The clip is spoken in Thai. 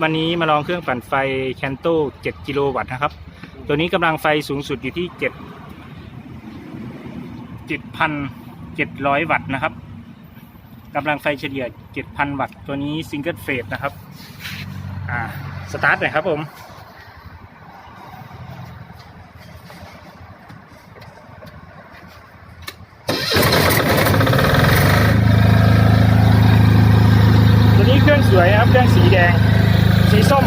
วันนี้มาลองเครื่องปั่นไฟแคนโต7กิโลวัตต์นะครับ ตัวนี้กำลังไฟสูงสุดอยู่ที่7 7,700 วัตต์นะครับกำลังไฟเฉลี่ย 7,000 วัตต์ ตัวนี้ซิงเกิลเฟสนะครับ อ่า สตาร์ทหน่อยครับผม ตัวนี้เครื่องสวยครับ เครื่องสีแดง สีส้ม